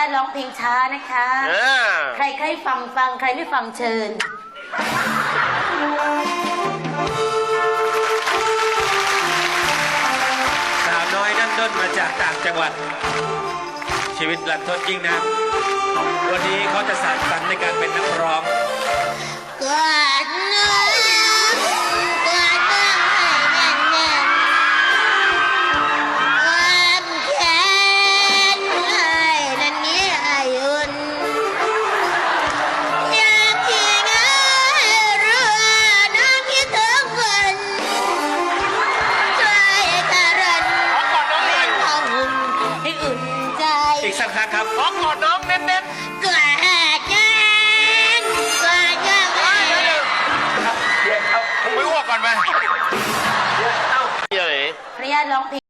าตร้องเพลงช้านะคะ เออใครใครฟังฟังใครไม่ฟังเชิญ สาวน้อยนั่นด้นมาจากต่างจังหวัด ชีวิตหลันทดจริงนะ วันนี้เขาจะสานฝันในการเป็นนักร้อง อีกสักครั้งครับขอกอดน้องเน้นกอดกันกอดกันให้ๆมึงไม่อ้วกก่อนไหมเฮ้ยขออนุญาตร้องเพลง